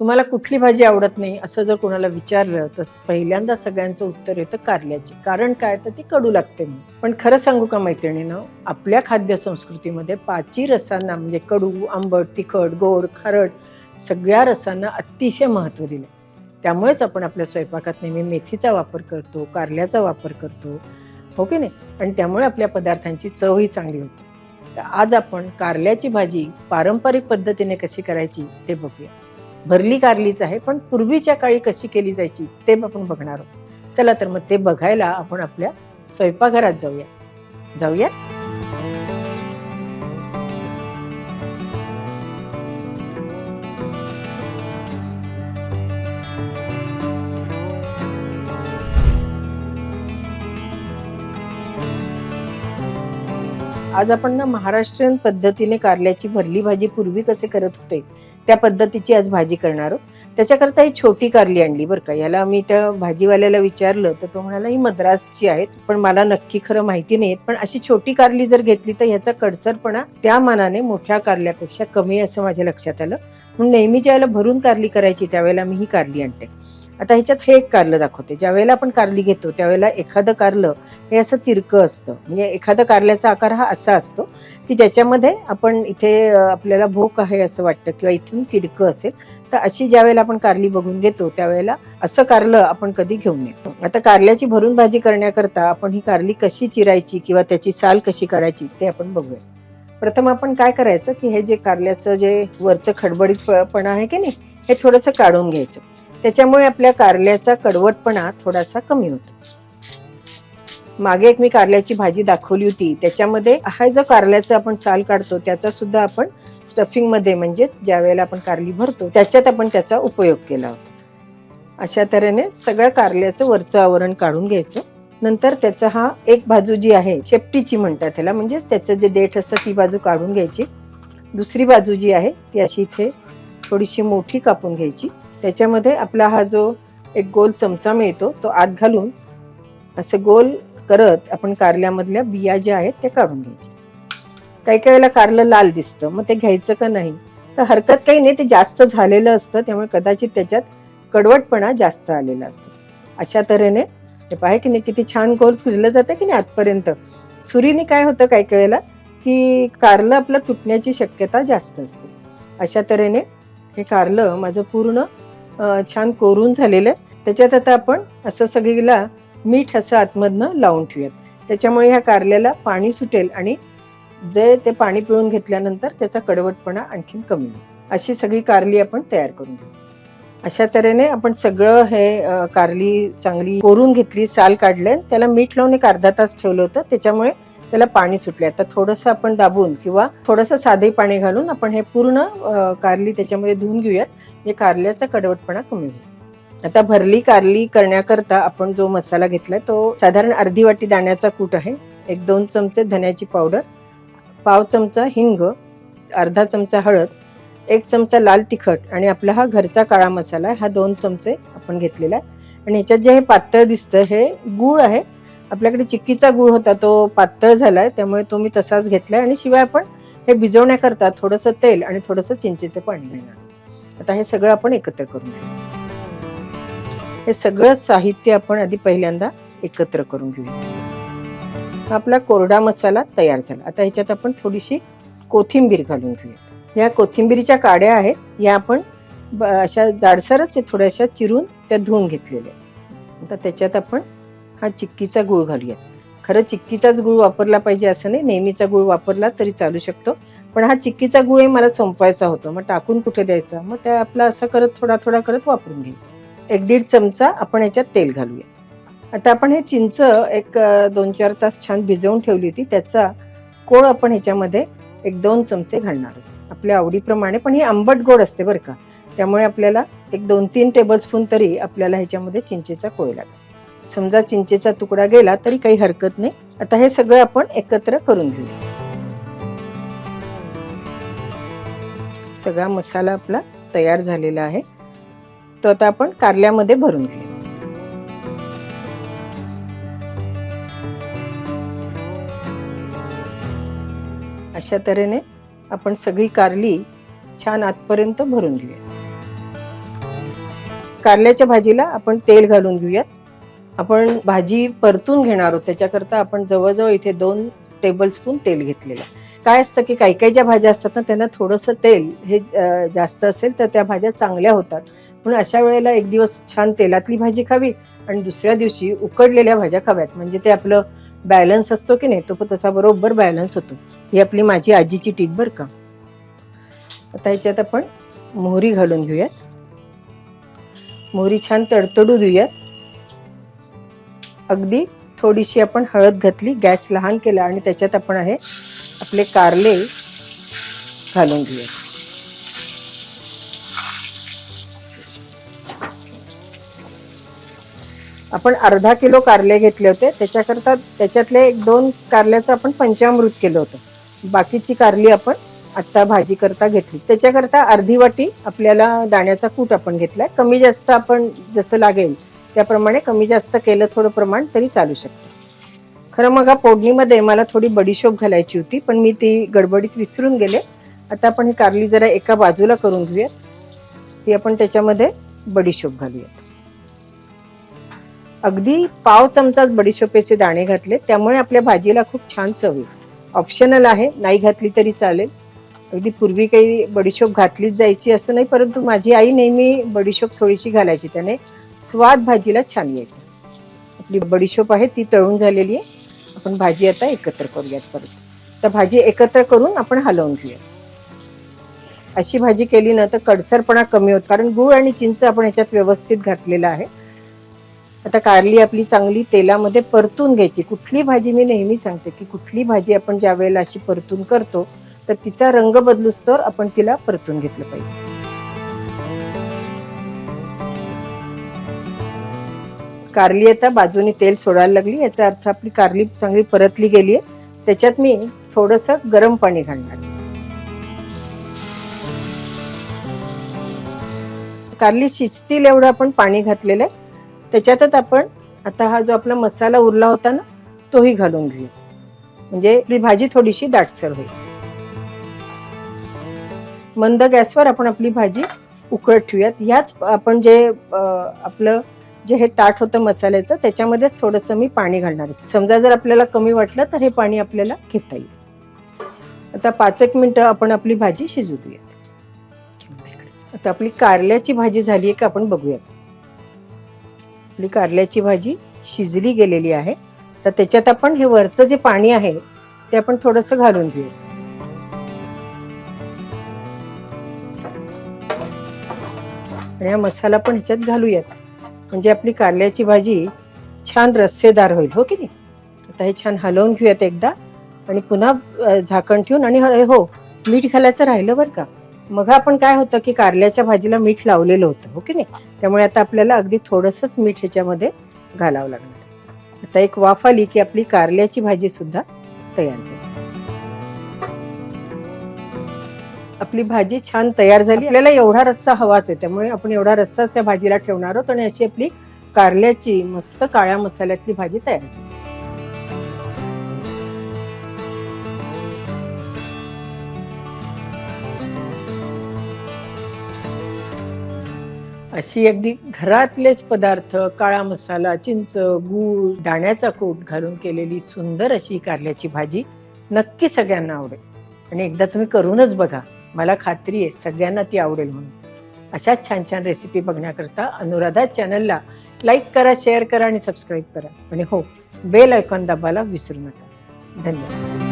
तुम्हाला कुठली भाजी आवडत नाही असं जर कोणाला विचारलं तर पहिल्यांदा सगळ्यांचं उत्तर येतं कारल्याची. कारण काय? तर ती कडू लागते मी पण खरं सांगू का मैत्रिणीनं आपल्या खाद्य संस्कृतीमध्ये पाची रसांना म्हणजे कडू आंबट तिखट गोड खारट सगळ्या रसांना अतिशय महत्त्व दिलं त्यामुळेच आपण आपल्या स्वयंपाकात नेहमी मेथीचा वापर करतो कारल्याचा वापर करतो. हो की नाही? आणि त्यामुळे आपल्या पदार्थांची चवही चांगली होती. तर आज आपण कारल्याची भाजी पारंपरिक पद्धतीने कशी करायची ते बघूया. भरली कारलीच आहे पण पूर्वीच्या काळी कशी केली जायची ते आपण बघणार आहोत. चला तर मग ते बघायला आपण आपल्या स्वयंपाकघरात जाऊया जाऊया आज आपण ना महाराष्ट्रीयन पद्धतीने कारल्याची भरली भाजी पूर्वी कसे करत होते त्या पद्धतीची आज भाजी करणार आहोत. त्याच्याकरता ही छोटी कारली आणली बरं का. याला मी त्या भाजीवाल्याला विचारलं तर तो म्हणाला ही मद्रासची आहेत पण मला नक्की खरं माहिती नाही पण अशी छोटी कारली जर घेतली तर ह्याचा कडसरपणा त्या मानाने मोठ्या कारल्यापेक्षा कमी असं माझ्या लक्षात आलं. म्हणून नेहमी ज्यावेळेला भरून कारली करायची त्यावेळेला मी ही कारली आणते. आता ह्याच्यात हे एक कारलं दाखवते. ज्यावेळेला आपण कारली घेतो त्यावेळेला एखादं कारलं हे असं तिरकं असतं. म्हणजे एखादं कारल्याचा आकार हा असा असतो की ज्याच्यामध्ये आपण इथे आपल्याला भोक आहे असं वाटतं किंवा इथून किडकं असेल तर अशी ज्या वेळेला आपण कारली बघून घेतो त्यावेळेला असं कारलं आपण कधी घेऊन येतो आता कारल्याची भरून भाजी करण्याकरता आपण ही कारली कशी चिरायची किंवा त्याची साल कशी काढायची ते आपण बघूया. प्रथम आपण काय करायचं की हे जे कारल्याचं जे वरचं खडबडीतपणा आहे की नाही हे थोडंसं काढून घ्यायचं. त्याच्यामुळे आपल्या कारल्याचा कडवटपणा थोडासा कमी होतो. मागे एक मी कारल्याची भाजी दाखवली होती. त्याच्यामध्ये हा जो कारल्याचा आपण साल काढतो त्याचा सुद्धा आपण स्टफिंगमध्ये म्हणजेच ज्या वेळेला आपण कारली भरतो त्याच्यात आपण त्याचा उपयोग केला होता. अशा तऱ्हेने सगळ्या कारल्याचं वरचं आवरण काढून घ्यायचं. नंतर त्याचा हा एक बाजू जी आहे शेपटीची म्हणतात त्याला म्हणजेच त्याचं जे देठ असतं ती बाजू काढून घ्यायची. दुसरी बाजू जी आहे ती अशी इथे थोडीशी मोठी कापून घ्यायची. त्याच्यामध्ये आपला हा जो एक गोल चमचा मिळतो तो आत घालून असं गोल करत आपण कारल्यामधल्या बिया ज्या आहेत त्या काढून घ्यायच्या. काही काही वेळेला कारलं लाल दिसतं मग ते घ्यायचं का नाही? तर हरकत काही नाही ते जास्त झालेलं असतं त्यामुळे कदाचित त्याच्यात कडवटपणा जास्त आलेला असतो. अशा तऱ्हेने हे पाहे की नाही किती छान गोल फिरलं जातं की नाही आतपर्यंत? सुरीने काय होतं काही काही वेळेला? की कारलं आपलं तुटण्याची शक्यता जास्त असते. अशा तऱ्हेने हे कारलं माझं पूर्ण छान कोरून झालेलं आहे. त्याच्यात आता आपण असं सगळीला मीठ असं आतमधनं लावून ठेवूयात. त्याच्यामुळे ह्या कारल्याला पाणी सुटेल आणि जे ते पाणी पिळून घेतल्यानंतर त्याचा कडवटपणा आणखीन कमी होईल. अशी सगळी कारली आपण तयार करून घेऊ. अशा तऱ्हेने आपण सगळं हे कारली चांगली कोरून घेतली साल काढले त्याला मीठ लावून एक अर्धा तास ठेवलं होतं. त्याच्यामुळे त्याला पाणी सुटले आता थोडंसं आपण दाबून किंवा थोडंसं साधे पाणी घालून आपण हे पूर्ण कारली त्याच्यामध्ये धुवून घेऊयात. म्हणजे कारल्याचा कडवटपणा कमी होईल. आता भरली कारली करण्याकरता आपण जो मसाला घेतलाय तो साधारण अर्धी वाटी दाण्याचा कूट आहे. एक दोन चमचे धन्याची पावडर पाव चमचा हिंग अर्धा चमचा हळद एक चमचा लाल तिखट आणि आपला हा घरचा काळा मसाला हा दोन चमचे आपण घेतलेला आहे. आणि ह्याच्यात जे हे पातळ दिसतं हे गूळ आहे. आपल्याकडे चिक्कीचा गुळ होता तो पातळ झालाय त्यामुळे तो मी तसाच घेतलाय आणि शिवाय आपण हे भिजवण्याकरता थोडंसं तेल आणि थोडंसं चिंचेचं पाणी घेणार आता हे सगळं आपण एकत्र करून घेऊ. हे सगळं साहित्य आपण आधी पहिल्यांदा एकत्र करून घेऊया. आपला कोरडा मसाला तयार झाला. आता ह्याच्यात आपण थोडीशी कोथिंबीर घालून घेऊया या कोथिंबीरीच्या काड्या आहेत या आपण अशा जाडसरच थोड्याशा चिरून त्या धुवून घेतलेल्या आता त्याच्यात आपण हा चिक्कीचा गूळ घालूया. खरं चिक्कीचाच गूळ वापरला पाहिजे असं नाही नेहमीचा गूळ वापरला तरी चालू शकतो. पण हा चिक्कीचा गुळ मला संपवायचा होता मग टाकून कुठे द्यायचा? मग त्या आपला असं करत थोडा थोडा करत वापरून घ्यायचा. एक दीड चमचा आपण याच्यात तेल घालूया. आता आपण हे चिंच एक दोन चार तास छान भिजवून ठेवली होती त्याचा कोळ आपण ह्याच्यामध्ये एक दोन चमचे घालणार आहोत. आपल्या आवडीप्रमाणे पण ही आंबट गोड असते बरं का त्यामुळे आपल्याला एक दोन तीन टेबलस्पून तरी आपल्याला ह्याच्यामध्ये चिंचेचा कोळ लागतो. समजा चिंचेचा तुकडा गेला तरी काही हरकत नाही. आता हे सगळं आपण एकत्र करून घेऊया सगळा मसाला आपला तयार झालेला आहे. तो आता आपण कारल्यामध्ये भरून घेऊ. अशा तऱ्हेने आपण सगळी कारली छान आतपर्यंत भरून घेऊया कारल्याच्या भाजीला आपण तेल घालून घेऊयात. आपण भाजी परतून घेणार आहोत. त्याच्याकरता आपण जवळजवळ इथे दोन टेबलस्पून तेल घेतलेलं काय असतं की काही काही ज्या भाज्या असतात ना त्यांना थोडंसं तेल हे जास्त असेल तर त्या भाज्या चांगल्या होतात. म्हणून अशा वेळेला एक दिवस छान तेलातली भाजी खावी आणि दुसऱ्या दिवशी उकडलेल्या भाज्या खाव्यात. म्हणजे ते आपलं बॅलन्स असतो की नाही तो पण तसा बरोबर बॅलन्स होतो. ही आपली माझी आजीची टीप बरं का. आता ह्याच्यात आपण मोहरी घालून घेऊयात. मोहरी छान तडतडू देऊयात. अगदी थोडीशी आपण हळद घातली गॅस लहान केला आणि त्याच्यात आपण आहे आपले कारले घालून घेऊया. आपण अर्धा किलो कारले घेतले होते. त्याच्याकरता त्याच्यातले एक दोन कारल्याचं आपण पंचामृत केलं होतं. बाकीची कारली आपण आत्ता भाजी करता घेतली. त्याच्याकरता अर्धी वाटी आपल्याला दाण्याचा कूट आपण घेतलाय. कमी जास्त आपण जसं लागेल त्याप्रमाणे कमी जास्त केलं थोडं प्रमाण तरी चालू शकतं. खरं मग हा फोडणीमध्ये मला थोडी बडीशोप घालायची होती पण मी ती गडबडीत विसरून गेले. आता आपण ही कारली जरा एका बाजूला करून घेऊयात. ती आपण त्याच्यामध्ये बडीशोप घालूयात. अगदी पाव चमचाच बडीशोपेचे दाणे घातले त्यामुळे आपल्या भाजीला खूप छान चव येईल. ऑप्शनल आहे नाही घातली तरी चालेल. अगदी पूर्वी काही बडीशोप घातलीच जायची असं नाही परंतु माझी आई नेहमी बडीशोप थोडीशी घालायची त्याने. स्वाद भाजीला छान यायचा. आपली बडीशोप आहे ती तळून झालेली आहे. आपण भाजी आता एकत्र करूयात परत. तर भाजी एकत्र करून आपण हलवून घेऊया अशी भाजी केली ना तर कडसरपणा कमी होत. कारण गूळ आणि चिंच आपण याच्यात व्यवस्थित घातलेला आहे. आता कारली आपली चांगली तेलामध्ये परतून घ्यायची. कुठली भाजी मी नेहमी सांगते की कुठली भाजी आपण ज्या वेळेला अशी परतून करतो तर तिचा रंग बदलूस तर आपण तिला परतून घेतलं पाहिजे. कारली आता बाजूने तेल सोडायला लागली. याचा अर्थ आपली कारली चांगली परतली गेली आहे. त्याच्यात मी थोडंसं गरम पाणी घालणार कारली शिजतील एवढं आपण पाणी घातलेलं आहे. त्याच्यातच आपण आता हा जो आपला मसाला उरला होता ना तोही घालून घेऊ. म्हणजे आपली भाजी थोडीशी दाटसर होईल. मंद गॅसवर आपण आपली भाजी उकळत ठेवूयात. ह्याच आपण जे आपलं जे हे ताट होतं मसाल्याचं त्याच्यामध्येच थोडंसं मी पाणी घालणार आहे. समजा जर आपल्याला कमी वाटलं तर हे पाणी आपल्याला घेता येईल. आता पाच एक मिनटं आपण आपली भाजी शिजू देऊयात आता आपली कारल्याची भाजी झाली आहे का आपण बघूयात. आपली कारल्याची भाजी शिजली गेलेली आहे. तर त्याच्यात आपण हे वरचं जे पाणी आहे ते आपण थोडंसं घालून घेऊया. आणि हा मसाला पण ह्याच्यात घालूयात. म्हणजे आपली कारल्याची भाजी छान रस्सेदार होईल हो की नाही? आता हे छान हलवून घेऊयात एकदा आणि पुन्हा झाकण ठेवून आणि ह- हो मीठ घालायचं राहिलं बरं का? मग आपण काय होतं की कारल्याच्या भाजीला मीठ लावलेलं होतं हो की नाही? त्यामुळे आता आपल्याला अगदी थोडंसंच मीठ ह्याच्यामध्ये घालावं लागणार. आता एक वाफ आली की आपली कारल्याची भाजी सुद्धा तयार झाली. आपली भाजी छान तयार झाली. आपल्याला एवढा रस्सा हवाच आहे त्यामुळे आपण एवढा रस्साच या भाजीला ठेवणार आहोत आणि अशी आपली कारल्याची मस्त काळ्या मसाल्यातली भाजी तयार झाली. अशी अगदी घरातलेच पदार्थ काळा मसाला चिंच गूळ दाण्याचा कूट घालून केलेली सुंदर अशी कारल्याची भाजी नक्की सगळ्यांना आवडेल. आणि एकदा तुम्ही करूनच बघा. मला खात्री आहे सगळ्यांना ती आवडेल म्हणून. अशाच छान छान रेसिपी बघण्याकरता अनुराधा चॅनलला लाईक करा शेअर करा आणि सबस्क्राईब करा. आणि हो बेल आयकॉन दाबायला विसरू नका. धन्यवाद.